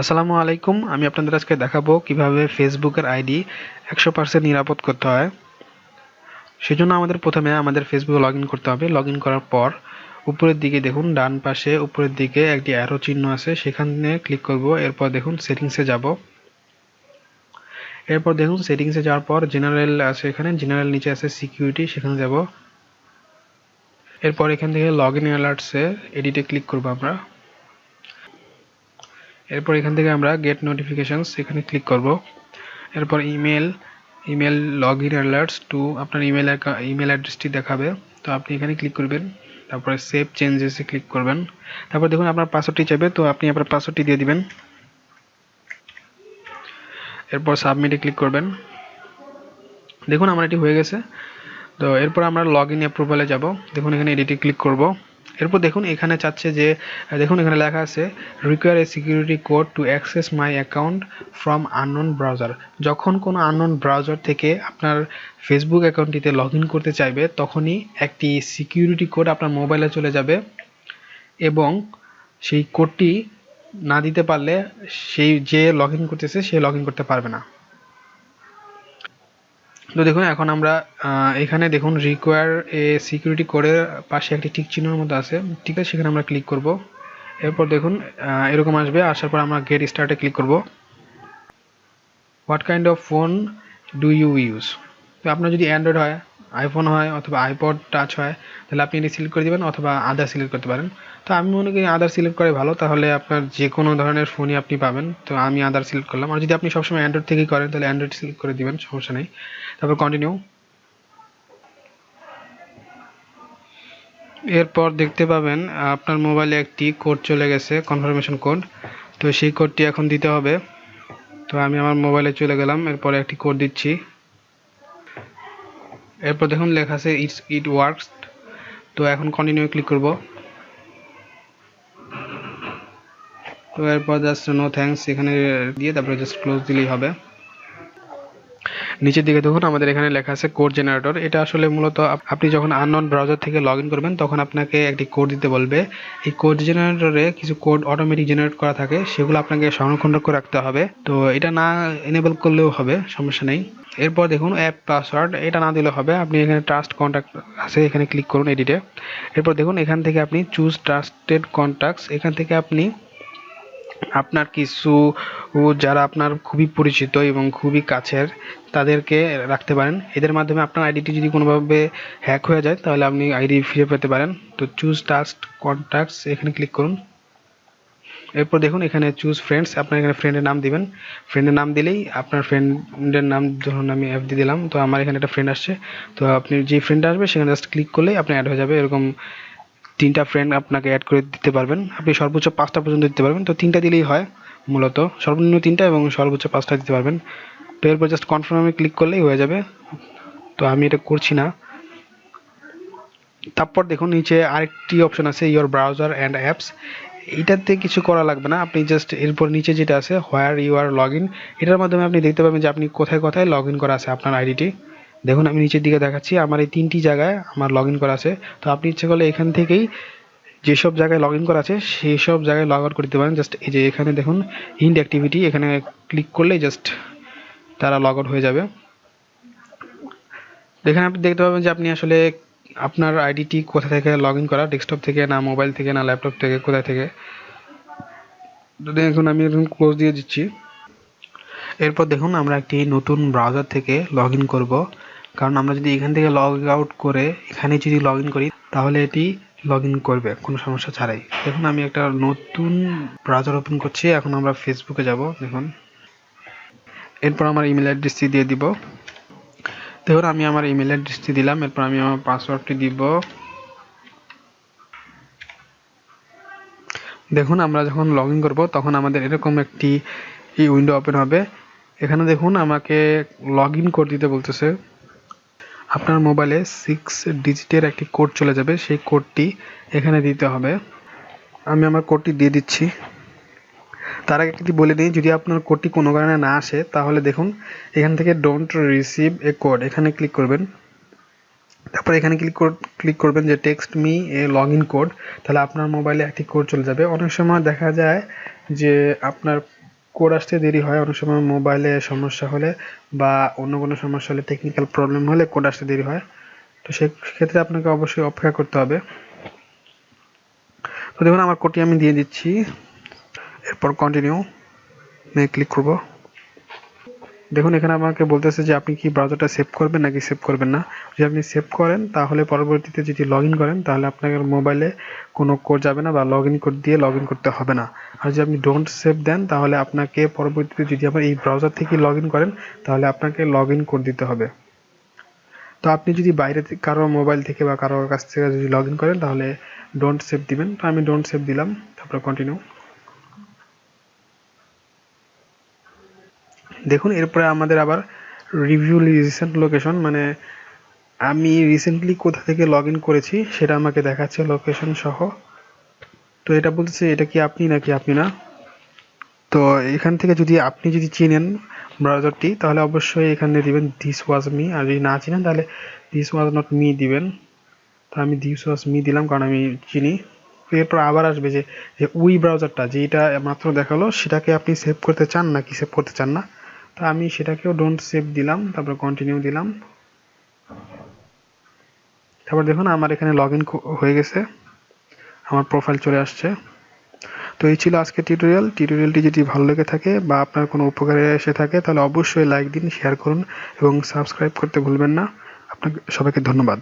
আসসালামু আলাইকুম, আমি আপনাদের আজকে দেখাবো কীভাবে ফেসবুকের আইডি একশো পার্সেন্ট নিরাপদ করতে হয়। সেজন্য আমাদের প্রথমে আমাদের ফেসবুকে লগ করতে হবে। লগ করার পর উপরের দিকে দেখুন, ডান পাশে উপরের দিকে একটি অ্যারো চিহ্ন আছে। সেখানে ক্লিক করব, এরপর দেখুন সেটিংসে যাব। এরপর দেখুন সেটিংসে যাওয়ার পর জেনারেল আছে এখানে জেনারেল নিচে আছে সিকিউরিটি সেখানে যাব। এরপর এখান থেকে লগ ইন অ্যালার্টসে এডিটে ক্লিক করব আমরা। এরপর এখান থেকে আমরা গেট নোটিফিকেশানস এখানে ক্লিক করব। এরপর email email log in alerts to আপনার ইমেল ইমেল অ্যাড্রেসটি দেখাবে। তো আপনি এখানে ক্লিক করবেন, তারপরে সেভ চেঞ্জেসে ক্লিক করবেন। তারপর দেখুন আপনার পাসওয়ার্ডটি চাইবে, তো আপনি আপনার পাসওয়ার্ডটি দিয়ে দিবেন। এরপর সাবমিটে ক্লিক করবেন। দেখুন আমার এটি হয়ে গেছে। তো এরপর আমরা লগ ইন অ্যাপ্রুভালে যাব। দেখুন এখানে এডিটে ক্লিক করব। এরপর দেখুন, এখানে চাচ্ছে যে দেখুন, এখানে লেখা আছে require a security code to access my account from unknown browser যখন কোনো আননোন ব্রাউজার থেকে আপনার ফেসবুক অ্যাকাউন্টটিতে লগ করতে চাইবে, তখনই একটি সিকিউরিটি কোড আপনার মোবাইলে চলে যাবে এবং সেই কোডটি না দিতে পারলে সেই যে লগ করতেছে, সে লগ করতে পারবে না। তো দেখুন এখন আমরা এখানে দেখুন রিকোয়ার এ সিকিউরিটি কোডের পাশে একটি ঠিক চিহ্নের মতো আছে। ঠিক আছে, সেখানে আমরা ক্লিক করব। এরপর দেখুন এরকম আসবে, আসার পর আমরা গেট স্টার্টে ক্লিক করব। What kind of phone do you use তো আপনার যদি অ্যান্ড্রয়েড হয় আইফোন হয় অথবা আইপড টাচ হয়, তাহলে আপনি এটি সিলেক্ট করে দেবেন অথবা আদার সিলেক্ট করতে পারেন। তো আমি মনে করি আদার সিলেক্ট করে ভালো, তাহলে আপনার যে কোনো ধরনের ফোনই আপনি পাবেন। তো আমি আদার সিলেক্ট করলাম। আর যদি আপনি সবসময় অ্যান্ড্রয়েড থেকেই করেন, তাহলে অ্যান্ড্রয়েড সিলেক্ট করে দিবেন, সমস্যা নেই। তারপর কন্টিনিউ এরপর দেখতে পাবেন, আপনার মোবাইলে একটি কোড চলে গেছে কনফার্মেশন কোড তো সেই কোডটি এখন দিতে হবে। তো আমি আমার মোবাইলে চলে গেলাম, এরপরে একটি কোড দিচ্ছি। এরপর দেখুন লেখা আছে ইটস ইট ওয়ার্কস তো এখন কন্টিনিউ ক্লিক করব। তো এরপর জাস্ট নো থ্যাঙ্কস এখানে দিয়ে তারপরে জাস্ট ক্লোজ দিলেই হবে। নিচের দিকে দেখুন, আমাদের এখানে লেখা আছে কোড জেনারেটর এটা আসলে মূলত আপনি যখন আননোন ব্রাউজার থেকে লগ করবেন, তখন আপনাকে একটি কোড দিতে বলবে। এই কোড জেনারেটরে কিছু কোড অটোমেটিক জেনারেট করা থাকে, সেগুলো আপনাকে সংরক্ষণ করে রাখতে হবে। তো এটা না এনেবল করলেও হবে, সমস্যা নেই। এরপর দেখুন অ্যাপ পাসওয়ার্ড এটা না দিলে হবে। আপনি এখানে ট্রাস্ট কন্ট্যাক্ট আছে, এখানে ক্লিক করুন এডিটে এরপর দেখুন, এখান থেকে আপনি চুজ ট্রাস্টেড কন্ট্যাক্টস এখান থেকে আপনি আপনার কিছু যারা আপনার খুবই পরিচিত এবং খুবই কাছের, তাদেরকে রাখতে পারেন। এদের মাধ্যমে আপনার আইডিটি যদি কোনোভাবে হ্যাক হয়ে যায়, তাহলে আপনি আইডি ফিরে পেতে পারেন। তো চুজ টাস্ট কন্ট্যাক্টস এখানে ক্লিক করুন। এরপর দেখুন, এখানে চুজ ফ্রেন্ডস আপনার এখানে ফ্রেন্ডের নাম দিবেন। ফ্রেন্ডের নাম দিলেই আপনার ফ্রেন্ডের নাম, ধরুন আমি অ্যাপ দিয়ে দিলাম, তো আমার এখানে একটা ফ্রেন্ড আসছে। তো আপনি যে ফ্রেন্ড আসবে, সেখানে জাস্ট ক্লিক করলেই আপনি অ্যাড হয়ে যাবে, এরকম তিনটা ফ্রেন্ড আপনাকে অ্যাড করে দিতে পারবেন। আপনি সর্বোচ্চ পাঁচটা পর্যন্ত দিতে পারবেন। তো তিনটা দিলেই হয় মূলত। সর্বনিম্ন তিনটা এবং সর্বোচ্চ পাঁচটা দিতে পারবেন। তো এরপর জাস্ট কনফার্মে ক্লিক করলেই হয়ে যাবে। তো আমি এটা করছি না। তারপর দেখুন, নিচে আরেকটি অপশন আছে ইয়োর ব্রাউজার অ্যান্ড অ্যাপস এটাতে কিছু করা লাগবে না। আপনি জাস্ট এরপর নিচে যেটা আছে where you are log in এটার মাধ্যমে আপনি দেখতে পাবেন যে আপনি কোথায় কোথায় লগ ইন করা আছে আপনার আইডিটি দেখুন, আমি নিচের দিকে দেখাচ্ছি। আমার এই তিনটি জায়গায় আমার লগ ইন করা আছে। তো আপনি ইচ্ছে করলে এখান থেকেই যেসব জায়গায় লগ ইন করা আছে সেই সব জায়গায় লগ আউট করতে পারেন। জাস্ট এই যে এখানে দেখুন হিন্ড অ্যাক্টিভিটি এখানে ক্লিক করলেই জাস্ট তারা লগ আউট হয়ে যাবে। এখানে আপনি দেখতে পাবেন যে আপনি আসলে আপনার আইডিটি কোথা থেকে লগ ইন করা? ডেস্কটপ থেকে না মোবাইল থেকে, না ল্যাপটপ থেকে, কোথায় থেকে? যদি এখন আমি এরকম ক্লোজ দিয়ে দিচ্ছি। এরপর দেখুন, আমরা একটি নতুন ব্রাউজার থেকে লগ ইন করব। কারণ আমরা যদি এখান থেকে লগ আউট করে এখানে যদি লগ করি, তাহলে এটি লগ করবে, কোনো সমস্যা ছাড়াই। দেখুন, আমি একটা নতুন ব্রাউজার ওপেন করছি, এখন আমরা ফেসবুকে যাব, দেখুন। এরপর আমার ইমেল অ্যাড্রেসটি দিয়ে দিব। দেখুন, আমি আমার ইমেল অ্যাড্রেসটি দিলাম, এরপর আমি আমার পাসওয়ার্ডটি দিব। দেখুন, আমরা যখন লগ ইন করব, তখন আমাদের এরকম একটি উইন্ডো ওপেন হবে। এখানে দেখুন, আমাকে লগ ইন করে দিতে বলতেছে। আপনার মোবাইলে সিক্স ডিজিটের একটি কোড চলে যাবে, সেই কোডটি এখানে দিতে হবে। আমি আমার কোডটি দিয়ে দিচ্ছি। তার আগে একটি বলে দিই, যদি আপনার কোডটি কোনো কারণে না আসে, তাহলে দেখুন, এখান থেকে ডোন্ট রিসিভ এ কোড এখানে ক্লিক করবেন। তারপর এখানে ক্লিক ক্লিক করবেন যে text me a log in code তাহলে আপনার মোবাইলে একটি কোড চলে যাবে। অনেক সময় দেখা যায় যে আপনার কোড আসতে দেরি হয়, অনেক সময় মোবাইলে সমস্যা হলে বা অন্য কোনো সমস্যা হলে টেকনিক্যাল প্রবলেম হলে কোড আসতে দেরি হয়। তো সেক্ষেত্রে আপনাকে অবশ্যই অপেক্ষা করতে হবে। তো দেখুন, আমার কোডটি আমি দিয়ে দিচ্ছি। এরপর কন্টিনিউ মে ক্লিক করব। দেখুন, এখানে আমাকে বলতেছে যে আপনি কি ব্রাউজারটা সেভ করবেন নাকি সেভ করবেন না? যদি আপনি সেভ করেন, তাহলে পরবর্তীতে যদি লগ করেন, তাহলে আপনার মোবাইলে কোনো কোড যাবে না বা লগ ইন কোড দিয়ে লগ করতে হবে না। আর যদি আপনি ডোন্ট সেভ দেন, তাহলে আপনাকে পরবর্তীতে যদি আবার এই ব্রাউজার থেকে লগ করেন, তাহলে আপনাকে লগ ইন কোড দিতে হবে। তো আপনি যদি বাইরে কারও মোবাইল থেকে বা কারোর কাছ থেকে যদি লগ করেন, তাহলে ডোন্ট সেভ দিবেন। তো আমি ডোন্ট সেভ দিলাম। তারপরে কন্টিনিউ দেখুন, এরপরে আমাদের আবার রিভিউ রিসেন্ট লোকেশন মানে আমি রিসেন্টলি কোথা থেকে লগ ইন করেছি সেটা আমাকে দেখাচ্ছে লোকেশন সহ। তো এটা বলতেছে, এটা কি আপনি নাকি আপনি না? তো এখান থেকে যদি আপনি যদি চিনেন ব্রাউজারটি তাহলে অবশ্যই এখানে দিবেন দিস ওয়াজ মি আর যদি না চিনেন, তাহলে দিস ওয়াজ নট মি দিবেন। তো আমি দিস ওয়াজ মি দিলাম, কারণ আমি চিনি। এরপর আবার আসবে যে যে উই ব্রাউজারটা যেটা মাত্র দেখাল, সেটাকে আপনি সেভ করতে চান নাকি সেভ করতে চান না? তো আমি সেটাকেও ডোন্ট সেভ দিলাম, তারপর কন্টিনিউ দিলাম। তারপর দেখুন আমার এখানে লগ হয়ে গেছে, আমার প্রোফাইল চলে আসছে। তো এই ছিল আজকে টিউটোরিয়াল টিউটোরিয়ালটি যদি ভালো লেগে থাকে বা আপনার কোনো উপকারে এসে থাকে, তাহলে অবশ্যই লাইক দিন শেয়ার করুন এবং সাবস্ক্রাইব করতে ভুলবেন না। আপনাকে সবাইকে ধন্যবাদ।